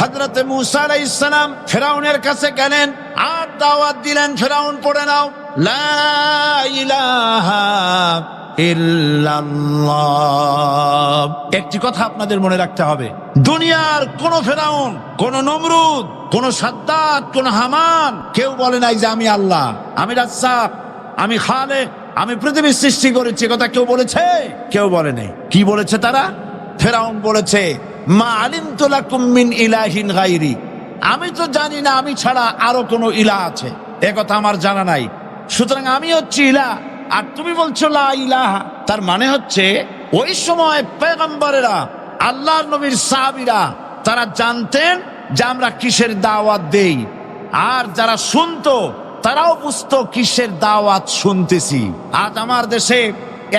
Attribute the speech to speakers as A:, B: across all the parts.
A: হজরতে মুসা ইসলাম ফেরাউনের কাছে গেলেন। আর দাওয়াত দিলেন, ফেরাউন, পড়ে নাও। একটি কথা আপনাদের মনে রাখতে হবে। দুনিয়ার কোন ফেরাউন, কোন নমরুদ, কোন সাদ্দাত, কোন হামান, কেউ বলে নাই যে আমি আল্লাহ, আমি রাজ্জাক, আমি খালেক, আমি পৃথিবীর সৃষ্টি করেছি কথা কেউ বলেছে? কেউ বলে নাই। কি বলেছে তারা? ফেরাউন বলেছে মা আলিম তোলা কুম্মিন ইলাহিন গাইরি আমি তো জানি না, আমি ছাড়া আরও কোনো ইলা আছে। এ কথা আমার জানা নাই। সুতরাং আমি হচ্ছি ইলা, আর তুমি বলছো লা ইলাহা। তার মানে হচ্ছে, ওই সময় পেগম্বরেরা আল্লাহর নবীর সাহাবীরা, তারা জানতেন যে আমরা কিসের দাওয়াত দেই। আর যারা শুনতো, তারাও বুঝতো কিসের দাওয়াত শুনতেছি। আজ আমার দেশে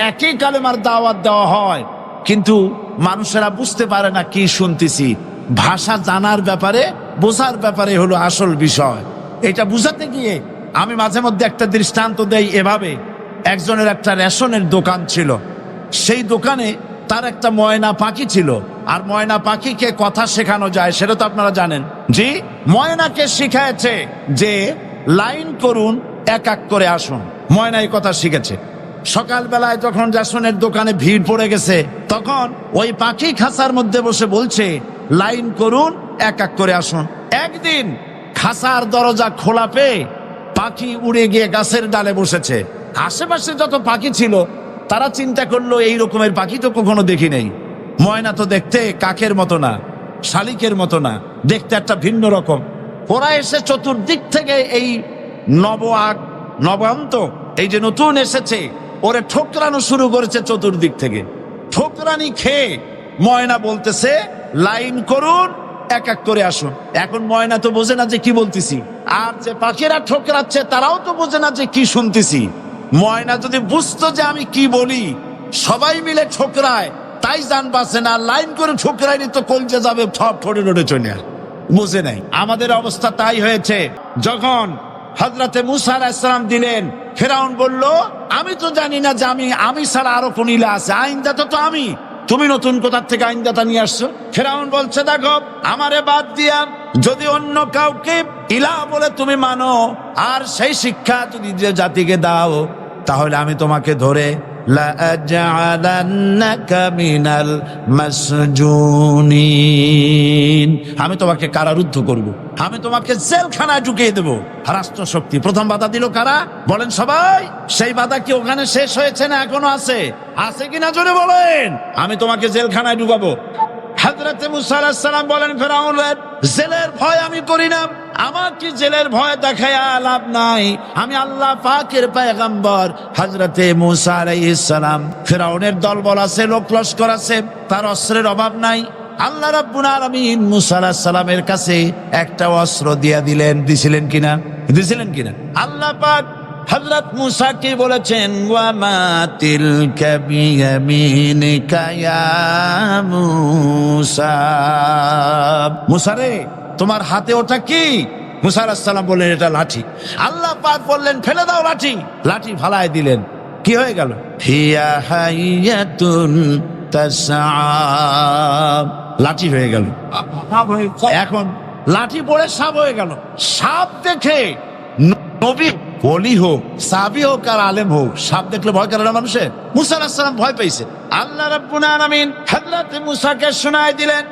A: একই কালেমার দাওয়াত দেওয়া হয়, কিন্তু মানুষেরা বুঝতে পারে না কি শুনতেছি। ভাষা জানার ব্যাপারে, বোঝার ব্যাপারে হলো আসল বিষয়। এটা বুঝাতে গিয়ে আমি মাঝে মধ্যে একটা দৃষ্টান্ত দেই এভাবে। একজনের একটা রেশনের দোকান ছিল। সেই দোকানে তার একটা ময়না পাখি ছিল। আর ময়না পাখিকে কথা শেখানো যায়, সেটা তো আপনারা জানেন। জি, ময়নাকে শিখাইছে যে, লাইন করুন, এক এক করে আসুন। ময়না এই কথা শিখেছে। সকালবেলায় যখন রেশনের দোকানে ভিড় পড়ে গেছে, তখন ওই পাখি খাসার মধ্যে বসে বলছে, লাইন করুন, এক এক করে আসুন। একদিন খাসার দরজা খোলা পেয়ে পাখি উড়ে গিয়ে গাছের ডালে বসেছে। আশেপাশে যত পাখি ছিল, তারা চিন্তা করল, এই রকমের পাখি তো কখনো দেখি নেই। ময়না তো দেখতে কাকের মতো না, শালিকের মতো না, দেখতে একটা ভিন্ন রকম। ওরা এসে চতুর্দিক থেকে এই নব আগ, নবান্ত, এই যে নতুন এসেছে ওরে ঠোকরানো শুরু করেছে চতুর্দিক থেকে। ঠোকরানি খেয়ে ময়না বলতেছে, লাইন করুন, এক এক করে আসুন। এখন ময়না তো বোঝে না যে কি বলতেছি। আর যে পাখিরা ঠোকরাচ্ছে তারাও তো বোঝে না যে কি শুনতেছি। ময়না যদি বুঝতো যে আমি কি বলি, সবাই মিলে ঠোকরায়, তাই জান পাচ্ছে না। লাইন করে ঠোকরাইনি তো কলজে যাবে সব ঠোঁটে ঠোঁটে চলে। বুঝে নাই। আমাদের অবস্থা তাই হয়েছে। যখন হজরতে মুসা আলাইসালাম দিলেন ফেরাউন বলল, আমি তো জানি না যে আমি আমি ছাড়া আরও কোন ইলা আছে। আইনদাতা তো আমি। তুমি নতুন কোথার থেকে আইনদাতা নিয়ে আসছো? ফেরাউন বলছে, দেখো, আমারে বাদ দিয়া যদি অন্য কাউকে ইলা বলে তুমি মানো, আর সেই শিক্ষা যদি জাতিকে দাও, তাহলে আমি তোমাকে ধরে لأجعلنك من المسجونين আমি তোমাকে কারারুদ্ধ করব আমি তোমাকে জেলখানায় ঢুকিয়ে দেব রাষ্ট্র শক্তি প্রথম বাধা দিল কারা বলেন সবাই সেই বাধা কি ওখানে শেষ হয়েছে না এখনো আছে আছে কিনা জোরে বলেন আমি তোমাকে জেলখানায় ঢুকাবো হাজরতে মুসা আলাইহিস বলেন, ফেরাউন, জেলের ভয় আমি করি না। আমার কি জেলের ভয় দেখায় লাভ নাই। আমি আল্লাহ পাকের পয়গম্বর হজরতে মুসা আলাইহিস সালাম। ফেরাউনের দলবল আছে, লোক লস্কর আছে, তার অস্ত্রের অভাব নাই। আল্লাহ রাব্বুল আলামিন মুসা সালামের কাছে একটা অস্ত্র দিয়া দিলেন। দিছিলেন কিনা? দিছিলেন কিনা? আল্লাহ পাক হজরত মুসা কি বলেছেন? ওয়ামা তিলকা বিয়ামিনিকা ইয়া মুসা। মুসা রে তোমার হাতে ওটা কি? মুসা আলাইহিস সালাম বললেন এটা লাঠি। আল্লাহ পাক বললেন ফেলে দাও লাঠি। লাঠি ফালায় দিলেন। কি হয়ে গেল? হিয়া হাইয়াতুন লাঠি হয়ে গেল। এখন লাঠি পড়ে সাপ হয়ে গেল। সাপ দেখে নবী ওলি হোক সাবি হোক আর আলেম হোক সাপ দেখলে ভয় করে না মানুষের মুসা আলাহাম ভয় পেয়েছে। আল্লাহ রাব্বুল আলামিন মুসাকে শোনায় দিলেন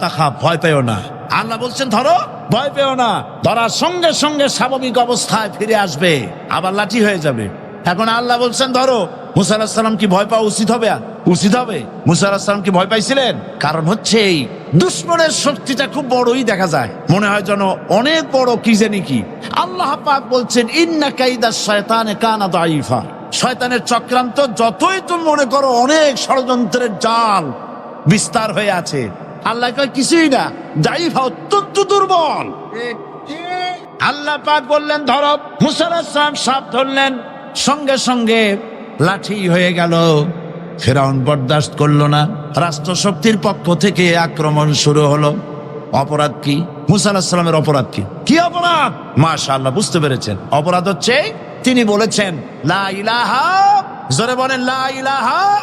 A: তাখাফ ভয় না। বলছেন ধরো ভয় না। ধরার সঙ্গে সঙ্গে স্বাভাবিক অবস্থায় ফিরে আসবে আবার লাঠি হয়ে যাবে। এখন আল্লাহ বলছেন ধরো মুসা কি ভয় পাওয়া উচিত হবে উচিত হবে। মুসা কি ভয় পাইছিলেন? কারণ হচ্ছে এই দুশ্মনের শক্তিটা খুব বড়ই দেখা যায়। মনে হয় যেন অনেক বড়, কি জানি কি। আল্লাহ পাক বলছেন, ইন্না কাইদা শয়তানে কানা দাইফা শয়তানের চক্রান্ত যতই তুমি মনে করো অনেক ষড়যন্ত্রের জাল বিস্তার হয়ে আছে। আল্লাহ কয়, কিছুই না। জাইফা অত্যন্ত দুর্বল। আল্লাহ পাক বললেন, ধর মুসালাম সাপ ধরলেন। সঙ্গে সঙ্গে লাঠি হয়ে গেল। ফেরাউন বরদাস্ত করল না। রাষ্ট্রশক্তির পক্ষ থেকে আক্রমণ শুরু হলো। অপরাধ কি? মুসা অপরাধ কি? কি অপরাধ? মাশাআল্লাহ, বুঝতে পেরেছেন। অপরাধ হচ্ছে, তিনি বলেছেন, লা ইলাহা, জোরে বলেন, লা ইলাহা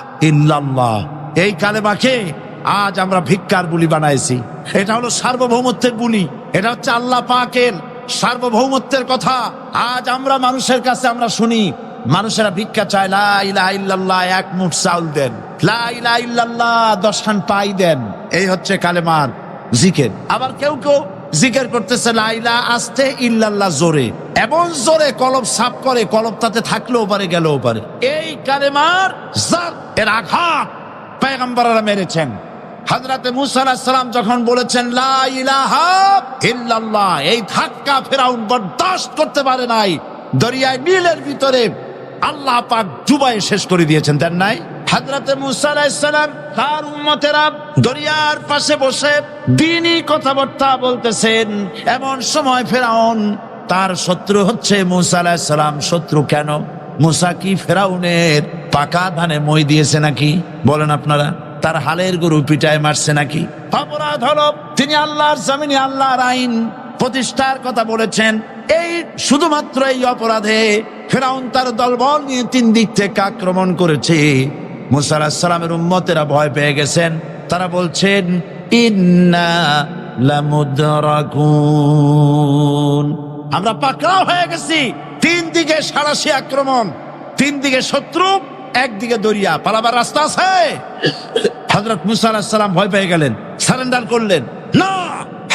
A: এই কালেমাকে আজ আমরা ভিক্ষার বুলি বানাইছি। এটা হলো সার্বভৌমত্বের বুলি। এটা হচ্ছে আল্লাহ পাকের সার্বভৌমত্বের কথা। আজ আমরা মানুষের কাছে আমরা শুনি মানুষেরা ভিক্ষা চায়, লা ইলাহা ইল্লাল্লাহ, এক মুঠ চাউল দেন। লা ইলাহা ইল্লাল্লাহ দশ খান পাই দেন। এই হচ্ছে কালেমার জিকের। আবার কেউ কেউ জিকের করতেছে লাইলা আসতে ইল্লাল্লাহ, জোরে। এমন জোরে কলব সাপ করে কলব তাতে থাকলেও পারে, গেলেও পারে। এই কালেমার এর আঘাত পেগম্বররা মেরেছেন। হাজরাতে মুসা সালাম যখন বলেছেন ইল্লাল্লাহ এই ধাক্কা ফেরাউন বরদাস্ত করতে পারে নাই। দরিয়ায় নীলের ভিতরে আল্লাহ পাক ডুবাই শেষ করে দিয়েছেন, দেন নাই? হাজরাতে মুসা আলাইহিস সালাম তার উম্মতেরা দরিয়ার পাশে বসে দিনই কথাবার্তা বলতেছেন। এমন সময় ফেরাউন, তার শত্রু হচ্ছে মুসা আলাইহিস শত্রু কেন? মুসা কি ফেরাউনের পাকা ধানে মই দিয়েছে নাকি? বলেন আপনারা, তার হালের গরু পিটায় মারছে নাকি? অপরাধ হলো, তিনি আল্লাহর জামিনে আল্লাহর আইন প্রতিষ্ঠার কথা বলেছেন। এই শুধুমাত্র এই অপরাধে ফেরাউন তার দলবল নিয়ে তিন দিক থেকে আক্রমণ করেছে। মুসা সালামের উম্মতেরা ভয় পেয়ে গেছেন। তারা বলছেন, ইন্না আমরা পাকড়াও হয়ে গেছি। তিন দিকে সারাশি আক্রমণ, তিন দিকে শত্রু একদিকে দরিয়া। পালাবার রাস্তা আছে। হজরত মুসা আলাহিসাল্লাম ভয় পেয়ে গেলেন, সারেন্ডার করলেন। না!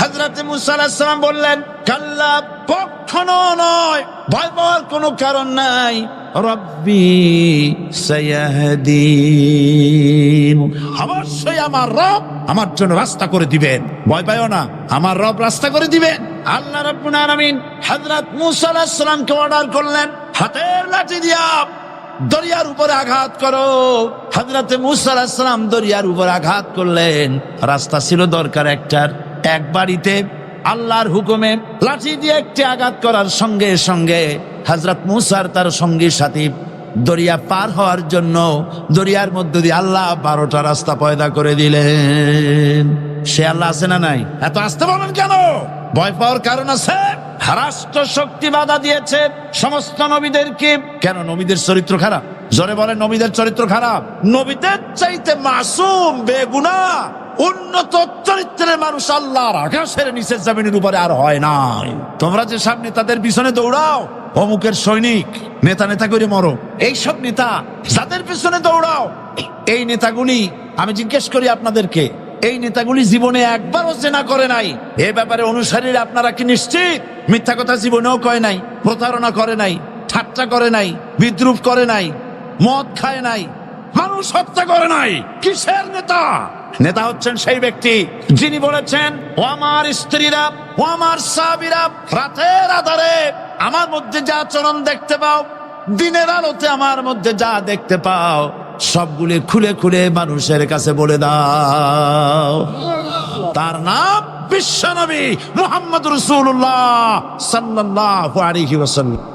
A: হজরত মুসা আলাহিসাল্লাম বললেন কাল্লা কখনো নয় ভয় পাওয়ার কোনো কারণ নাই। রব্বি সায়াহদিন। অবশ্যই আমার রব আমার জন্য রাস্তা করে দিবেন। ভয় পাইও না, আমার রব রাস্তা করে দিবেন। আল্লাহ রাব্বুল আলামিন হযরত মূসা আলাইহিস সালামকে অর্ডার করলেন, হাতের লাঠি দিয়া দরিয়ার উপরে আঘাত করো। হজরতে মুসা আলাইহিস সালাম দরিয়ার উপর আঘাত করলেন। রাস্তা ছিল দরকার একটার, এক বাড়িতে আল্লাহর হুকুমে লাঠি দিয়ে একটি আঘাত করার সঙ্গে সঙ্গে হজরত মুসার তার সঙ্গী সাথী দরিয়া পার হওয়ার জন্য দরিয়ার মধ্য দিয়ে আল্লাহ বারোটা রাস্তা পয়দা করে দিলেন। সে আল্লাহ আছে না নাই? এত আসতে বলেন কেন? ভয় পাওয়ার কারণ আছে? রাষ্ট্র শক্তি বাধা দিয়েছে সমস্ত নবীদেরকে। কেন? নবীদের চরিত্র খারাপ। জোরে বলে নবীদের চরিত্র খারাপ। নবীদের চাইতে মাসুম বেগুনা উন্নত চরিত্রের মানুষ আল্লাহর আকাশের নিচের জমিনের উপরে আর হয় নাই। তোমরা যে সব নেতাদের পিছনে দৌড়াও, অমুকের সৈনিক, নেতা নেতা করে মরো। এইসব নেতা যাদের পিছনে দৌড়াও, এই নেতাগুলি, আমি জিজ্ঞেস করি আপনাদেরকে, এই নেতাগুলি জীবনে একবারও চেনা করে নাই। এ ব্যাপারে অনুসারীরা আপনারা কি নিশ্চিত? মিথ্যা কথা জীবনেও কয় নাই, প্রতারণা করে নাই, ঠাট্টা করে নাই, বিদ্রুপ করে নাই, মদ খায় নাই, মানুষ হত্যা করে নাই। কিসের নেতা? নেতা হচ্ছেন সেই ব্যক্তি যিনি বলেছেন, ও আমার স্ত্রীরা, ও আমার সাবিরা রাতের আধারে আমার মধ্যে যা চরণ দেখতে পাও, দিনের আলোতে আমার মধ্যে যা দেখতে পাও, সবগুলি খুলে খুলে মানুষের কাছে বলে দাও। তার নাম বিশ্বনবী মোহাম্মদ রসুল্লাহ সাল্লাহ আলহি ওসাল্লাম